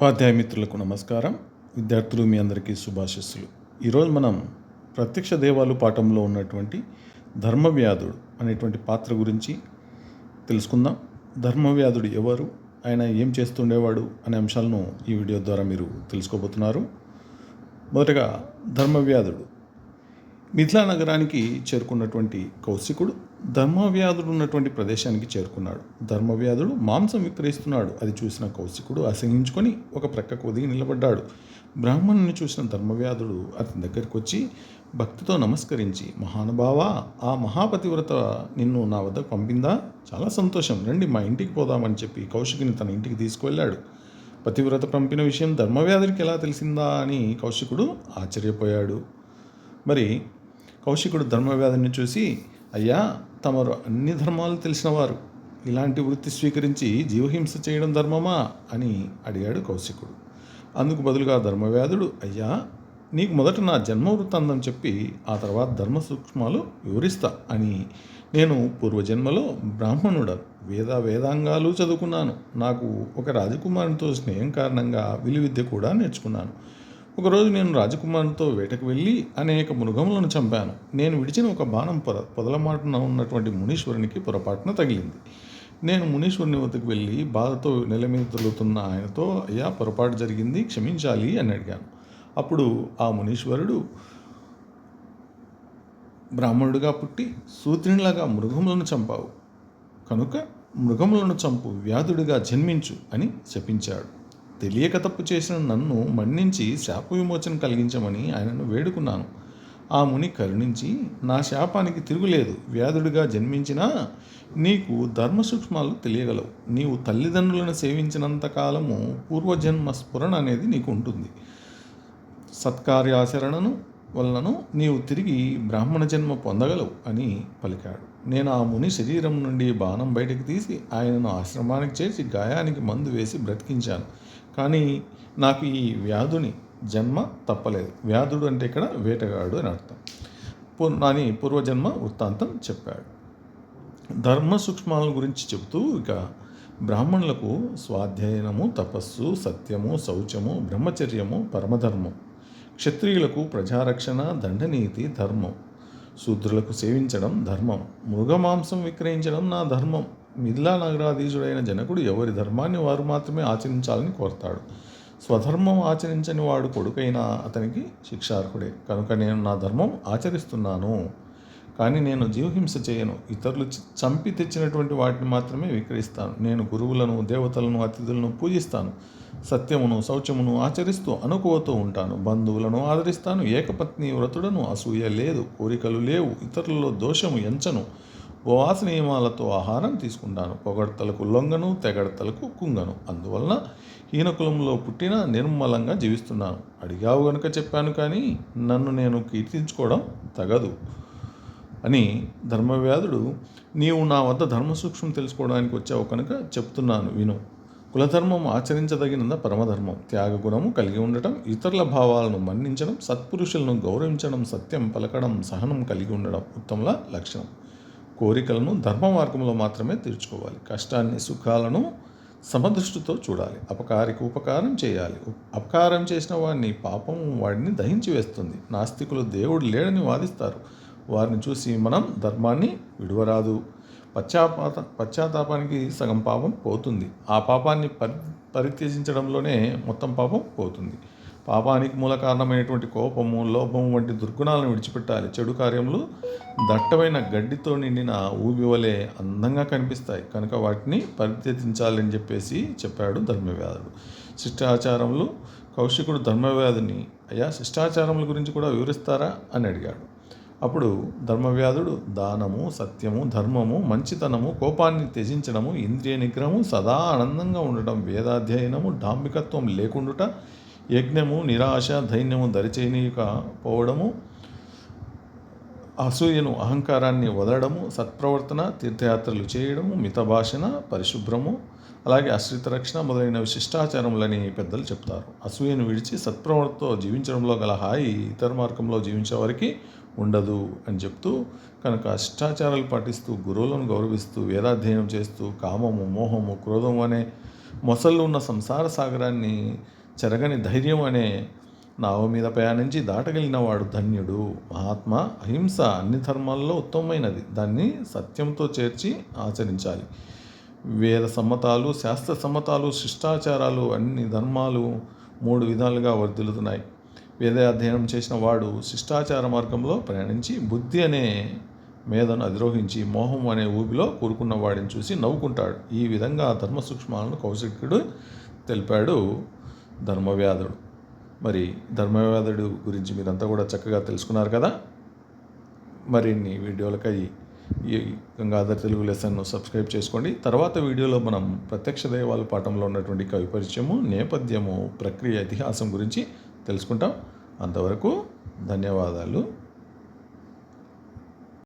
ఉపాధ్యాయ మిత్రులకు నమస్కారం. విద్యార్థులు మీ అందరికీ శుభాశస్సులు. ఈరోజు మనం ప్రత్యక్ష దేవాలు పాఠంలో ఉన్నటువంటి ధర్మవ్యాధుడు అనేటువంటి పాత్ర గురించి తెలుసుకుందాం. ధర్మవ్యాధుడు ఎవరు? ఆయన ఏం చేస్తుండేవాడు? అనే అంశాలను ఈ వీడియో ద్వారా మీరు తెలుసుకోబోతున్నారు. మొదటగా ధర్మవ్యాధుడు. మిథిలా నగరానికి చేరుకున్నటువంటి కౌశికుడు ధర్మవ్యాధుడు ఉన్నటువంటి ప్రదేశానికి చేరుకున్నాడు. ధర్మవ్యాధుడు మాంసం విక్రయిస్తున్నాడు. అది చూసిన కౌశికుడు అసహించుకొని ఒక ప్రక్కకు ఒదిగి నిలబడ్డాడు. బ్రాహ్మణుని చూసిన ధర్మవ్యాధుడు అతని దగ్గరికి వచ్చి భక్తితో నమస్కరించి మహానుభావా ఆ మహాపతివ్రత నిన్ను నా వద్దకు పంపిందా? చాలా సంతోషం. రండి మా ఇంటికి పోదామని చెప్పి కౌశికుని తన ఇంటికి తీసుకువెళ్ళాడు. పతివ్రత పంపిన విషయం ధర్మవ్యాధుడికి ఎలా తెలిసిందా? అని కౌశికుడు ఆశ్చర్యపోయాడు. మరి కౌశికుడు ధర్మవ్యాధిని చూసి అయ్యా తమరు అన్ని ధర్మాలు తెలిసినవారు. ఇలాంటి వృత్తి స్వీకరించి జీవహింస చేయడం ధర్మమా? అని అడిగాడు కౌశికుడు. అందుకు బదులుగా ధర్మవ్యాధుడు అయ్యా నీకు మొదట నా జన్మ వృత్తాంతం చెప్పి ఆ తర్వాత ధర్మ సూక్ష్మాలు వివరిస్తా అని నేను పూర్వజన్మలో బ్రాహ్మణుడ వేద వేదాంగాలు చదువుకున్నాను. నాకు ఒక రాజకుమారునితో స్నేహం కారణంగా విలువిద్య కూడా నేర్చుకున్నాను. ఒకరోజు నేను రాజకుమారునితో వేటకు వెళ్ళి అనేక మృగములను చంపాను. నేను విడిచిన ఒక బాణం పొర పొదలమాటన ఉన్నటువంటి మునీశ్వరునికి పొరపాటున తగిలింది. నేను మునీశ్వరుని వద్దకు వెళ్ళి బాధతో నెల మీద తిరుగుతున్న ఆయనతో అయ్యా పొరపాటు జరిగింది క్షమించాలి అని అడిగాను. అప్పుడు ఆ మునీశ్వరుడు బ్రాహ్మణుడిగా పుట్టి సూత్రునిలాగా మృగములను చంపావు. కనుక మృగములను చంపు వ్యాధుడిగా జన్మించు అని శపించాడు. తెలియక తప్పు చేసిన నన్ను మన్నించి శాప విమోచన కలిగించమని ఆయనను వేడుకున్నాను. ఆ ముని కరుణించి నా శాపానికి తిరుగులేదు. వ్యాధుడిగా జన్మించినా నీకు ధర్మ సూక్ష్మాలు తెలియగలవు. నీవు తల్లిదండ్రులను సేవించినంత కాలము పూర్వజన్మ స్ఫురణ అనేది నీకు ఉంటుంది. సత్కార్యాచరణను వలనను నీవు తిరిగి బ్రాహ్మణ జన్మ పొందగలవు అని పలికాడు. నేను ఆ ముని శరీరం నుండి బాణం బయటకు తీసి ఆయనను ఆశ్రమానికి చేసి గాయానికి మందు వేసి బ్రతికించాను. కానీ నాకు ఈ వ్యాధుని జన్మ తప్పలేదు. వ్యాధుడు అంటే ఇక్కడ వేటగాడు అని అర్థం. పూర్ నాని పూర్వజన్మ వృత్తాంతం చెప్పాడు. ధర్మ సూక్ష్మాల గురించి చెబుతూ ఇక బ్రాహ్మణులకు స్వాధ్యయనము తపస్సు సత్యము శౌచము బ్రహ్మచర్యము పరమధర్మం క్షత్రియులకు ప్రజారక్షణ దండనీతి ధర్మం శూద్రులకు సేవించడం ధర్మం. మృగమాంసం విక్రయించడం నా ధర్మం. మిథిలా నగరాధీశుడైన జనకుడు ఎవరి ధర్మాన్ని వారు మాత్రమే ఆచరించాలని కోరతాడు. స్వధర్మం ఆచరించని వాడు కొడుకైనా అతనికి శిక్షార్హుడే. కనుక నేను నా ధర్మం ఆచరిస్తున్నాను. కానీ నేను జీవహింస చేయను. ఇతరులు చంపి తెచ్చినటువంటి వాటిని మాత్రమే విక్రయిస్తాను. నేను గురువులను దేవతలను అతిథులను పూజిస్తాను. సత్యమును శౌచమును ఆచరిస్తూ అనుకువతో ఉంటాను. బంధువులను ఆదరిస్తాను. ఏకపత్ని వ్రతుడను అసూయ లేదు. కోరికలు లేవు. ఇతరులలో దోషము ఎంచను. ఉపవాస నియమాలతో ఆహారం తీసుకుంటాను. పొగడ్తలకు లొంగను తెగడతలకు కుంగను. అందువలన హీనకులంలో పుట్టిన నిర్మలంగా జీవిస్తున్నాను. అడిగావు గనుక చెప్పాను కానీ నన్ను నేను కీర్తించుకోవడం తగదు. అని ధర్మవ్యాధుడు నీవు నా వద్ద ధర్మ సూక్ష్మం తెలుసుకోవడానికి వచ్చావు కనుక చెప్తున్నాను విను. కులధర్మం ఆచరించదగినంత పరమధర్మం. త్యాగగుణము కలిగి ఉండటం ఇతరుల భావాలను మన్నించడం సత్పురుషులను గౌరవించడం సత్యం పలకడం సహనం కలిగి ఉండడం ఉత్తముల లక్షణం. కోరికలను ధర్మ మార్గంలో మాత్రమే తీర్చుకోవాలి. కష్టాన్ని సుఖాలను సమదృష్టితో చూడాలి. అపకారికి ఉపకారం చేయాలి. అపకారం చేసిన వాడిని పాపం వాడిని దహించి వేస్తుంది. నాస్తికులు దేవుడు లేడని వాదిస్తారు. వారిని చూసి మనం ధర్మాన్ని విడవరాదు. పశ్చాపాత పశ్చాత్తాపానికి సగం పాపం పోతుంది. ఆ పాపాన్ని పరి పరిత్యజించడంలోనే మొత్తం పాపం పోతుంది. పాపానికి మూల కారణమైనటువంటి కోపము లోపము వంటి దుర్గుణాలను విడిచిపెట్టాలి. చెడు కార్యములు దట్టమైన గడ్డితో నిండిన ఊబి వలె అందంగా కనిపిస్తాయి. కనుక వాటిని పరిత్యజించాలని చెప్పేసి చెప్పాడు ధర్మవ్యాధుడు. శిష్టాచారములు కౌశికుడు ధర్మవ్యాధిని అయ్యా శిష్టాచారముల గురించి కూడా వివరిస్తారా? అని అడిగాడు. అప్పుడు ధర్మవ్యాధుడు దానము సత్యము ధర్మము మంచితనము కోపాన్ని త్యజించడము ఇంద్రియ నిగ్రహము సదా ఆనందంగా ఉండటం వేదాధ్యయనము డాంబికత్వం లేకుండుట యజ్ఞము నిరాశ ధైన్యము దరిచేయనీయక పోవడము అసూయను అహంకారాన్ని వదలడము సత్ప్రవర్తన తీర్థయాత్రలు చేయడము మిత భాషణ పరిశుభ్రము అలాగే అశ్రిత రక్షణ మొదలైన శిష్టాచారములని పెద్దలు చెప్తారు. అసూయను విడిచి సత్ప్రవర్తతో జీవించడంలో గల హాయి ఇతర మార్గంలో జీవించే వారికి ఉండదు అని చెప్తూ కనుక శిష్టాచారాలు పాటిస్తూ గురువులను గౌరవిస్తూ వేదాధ్యయనం చేస్తూ కామము మోహము క్రోధము అనే మొసళ్ళు ఉన్న సంసార సాగరాన్ని చెరగని ధైర్యం అనే నావ మీద ప్రయాణించి దాటగలిగిన వాడు ధన్యుడు. మహాత్మ అహింస అన్ని ధర్మాల్లో ఉత్తమమైనది. దాన్ని సత్యంతో చేర్చి ఆచరించాలి. వేద సమ్మతాలు శాస్త్ర సమ్మతాలు శిష్టాచారాలు అన్ని ధర్మాలు మూడు విధాలుగా వర్ధిల్లుతున్నాయి. వేద అధ్యయనం చేసిన వాడు శిష్టాచార మార్గంలో ప్రయాణించి బుద్ధి అనే మేధను అధిరోహించి మోహం అనే ఊబిలో కూరుకున్న వాడిని చూసి నవ్వుకుంటాడు. ఈ విధంగా ధర్మ సూక్ష్మాలను కౌశికుడు తెలిపాడు ధర్మవ్యాధుడు. మరి ధర్మవ్యాధుడు గురించి మీరంతా కూడా చక్కగా తెలుసుకున్నారు కదా? మరిన్ని వీడియోలకై ఈ గంగాధర్ తెలుగు లెసన్ను సబ్స్క్రైబ్ చేసుకోండి. తర్వాత వీడియోలో మనం ప్రత్యక్ష దైవాల పాఠంలో ఉన్నటువంటి కవి పరిచయము నేపథ్యము ప్రక్రియ ఇతిహాసం గురించి తెలుసుకుంటాం. అంతవరకు ధన్యవాదాలు.